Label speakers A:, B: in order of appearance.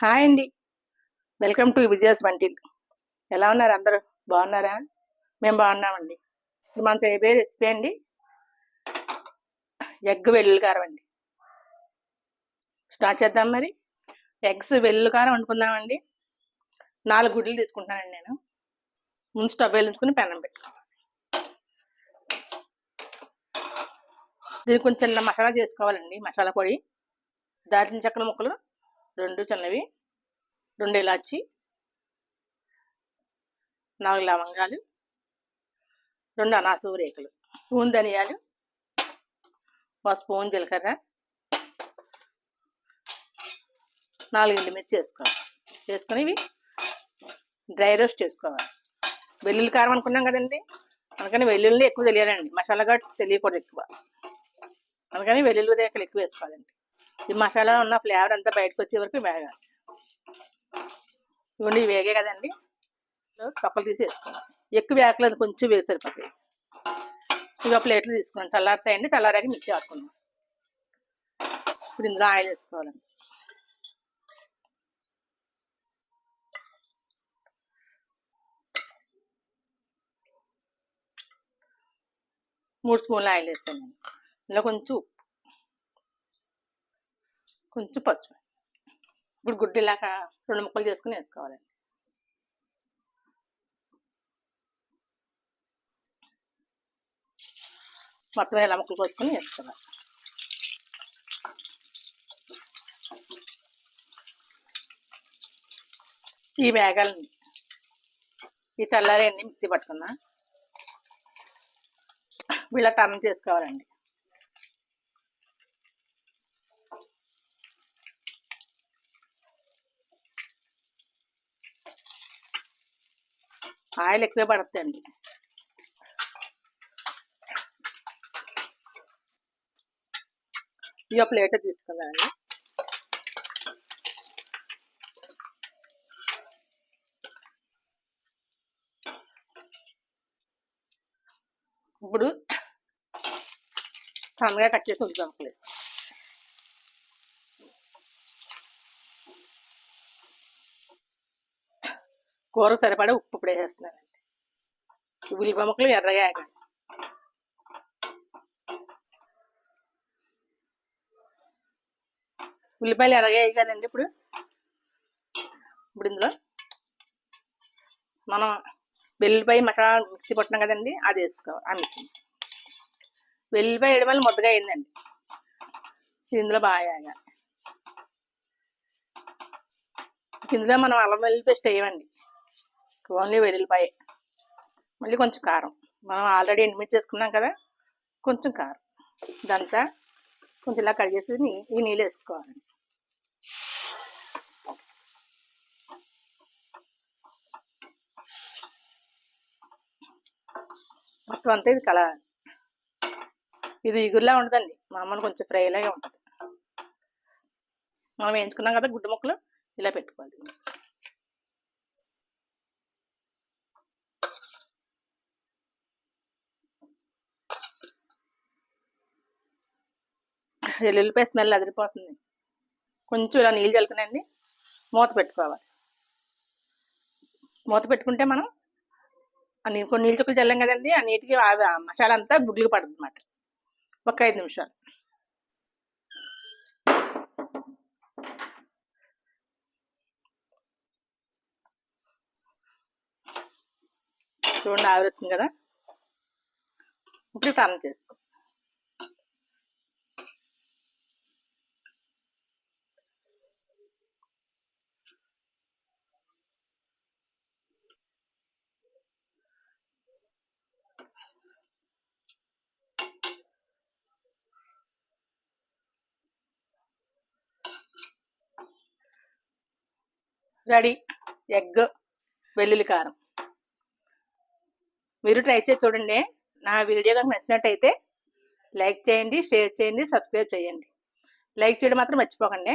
A: Hi అండి. Welcome to Vijayan until ఎలా ఉన్నారు అందరూ? బాగున్నారా? మేము బాగున్నామండి. ఇది మన చేయబోయే రెసిపీ అండి. ఎగ్ వెల్లుల్లి కారం అండి. స్టార్ట్ చేద్దాం మరి. ఎగ్స్ వెల్లుల్లి కారం వండుకుందామండి. నాలుగు గుడ్లు తీసుకుంటానండి నేను. ముందు స్టవ్ వెలించుకుని పెనం పెట్టుకోవాలి. దీనికి కొంచెం మసాలా చేసుకోవాలండి మసాలా పొడి. దాల్చిన చెక్కల ముక్కలు రెండు చిన్నవి రెండు ఇలాచి నాలుగు లవంగాలు రెండు అనాసు రేకులు స్పూన్ ధనియాలు ఒక స్పూన్ జీలకర్ర నాలుగు ఎండుమిర్చి వేసుకోవాలి. వేసుకొని ఇవి డ్రై రోస్ట్ చేసుకోవాలి. వెల్లుల్లి కారం అనుకున్నాం కదండి? అందుకని వెల్లుల్లి ఎక్కువ తెలియాలండి. మసాలాగా తెలియకూడదు ఎక్కువ. అందుకని వెల్లుల్లి రేఖలు ఎక్కువ వేసుకోవాలండి. ఈ మసాలా ఉన్న ఫ్లేవర్ అంతా బయటకు వచ్చే వరకు వేగాలి. ఇవన్నీ వేగే కదండి. తొక్కలు తీసి వేసుకోవాలి ఎక్కువ వేకలేదు కొంచెం వేసి సరిపోతాయి. ఇక ప్లేట్లు తీసుకున్నాం చల్లారుతాయండి చల్లారాక మిక్సీ ఆడుకున్నాం ఇప్పుడు ఇందులో ఆయిల్ వేసుకోవాలండి మూడు స్పూన్లు ఆయిల్ వేస్తాను ఇందులో కొంచెం ఉప్పు కొంచెం పసుపు. ఇప్పుడు గుడ్డిలాగా రెండు ముక్కలు చేసుకుని వేసుకోవాలండి మొత్తం ఇలా ముక్కలు కోసుకొని వేసుకోవాలి. ఈ వేగాలని ఈ చల్లారి అన్ని మిక్సీ పట్టుకున్నా. వీళ్ళ టర్న్ చేసుకోవాలండి. కాయలు ఎక్కువే పడతాయండి. ఇక ప్లేట్ తీసుకున్నానండి ఇప్పుడు సన్నగా కట్ చేసి ఉంచుదాం ప్లేట్. కూర సరిపడా ఉప్పు ఇప్పుడు వేసేస్తున్నానండి ఉల్లిపాయ ముక్కలు ఎర్రగా ఆగండి ఉల్లిపాయలు ఎర్రగా కదండి ఇప్పుడు. ఇప్పుడు ఇందులో మనం వెల్లిపాయ మసాలా మిక్సీ పట్టినాం కదండి అది వేసుకోవాలి. ఆ మిక్సీ. వెల్లిపాయ వేయడం వల్ల ముద్దగా అయిందండి. ఇందులో బాగా ఆగాలి ఇందులో మనం అల్లం వెల్లుల్లి పేస్ట్ వేయమండి. ఓన్లీ వెల్లుల్లిపాయ. మళ్ళీ కొంచెం కారం. మనం ఆల్రెడీ ఎండుమిర్చి చేసుకున్నాం కదా కొంచెం కారం. ఇదంతా కొంచెం ఇలా కడిగేసి ఈ నీళ్ళు వేసుకోవాలండి మొత్తం అంతా ఇది కల ఇది ఇగురులా ఉండదండి. మామూలు కొంచెం ఫ్రైలాగే ఉంటుంది. మనం వేయించుకున్నాం కదా గుడ్డు ముక్కలు ఇలా పెట్టుకోవాలి వెల్లుల్లిపాయ స్మెల్ అదిరిపోతుంది. కొంచెం ఇలా నీళ్ళు చల్లుకునండి మూత పెట్టుకోవాలి. మూత పెట్టుకుంటే మనం కొన్ని నీళ్ళు చుక్కలు చల్లాం కదండి ఆ నీటికి ఆ మసాలా అంతా గుడ్లు పడుతుంది అన్నమాట ఒక ఐదు నిమిషాలు. చూడండి ఆవిరుతుంది కదా. ఇప్పుడు టర్న్ చేసుకో. రెడీ. ఎగ్ వెల్లుల్లి కారం. మీరు ట్రై చేసి చూడండి. నా వీడియో కనుక నచ్చినట్టయితే లైక్ చేయండి షేర్ చేయండి సబ్స్క్రైబ్ చేయండి. లైక్ చేయడం మాత్రం మర్చిపోకండి.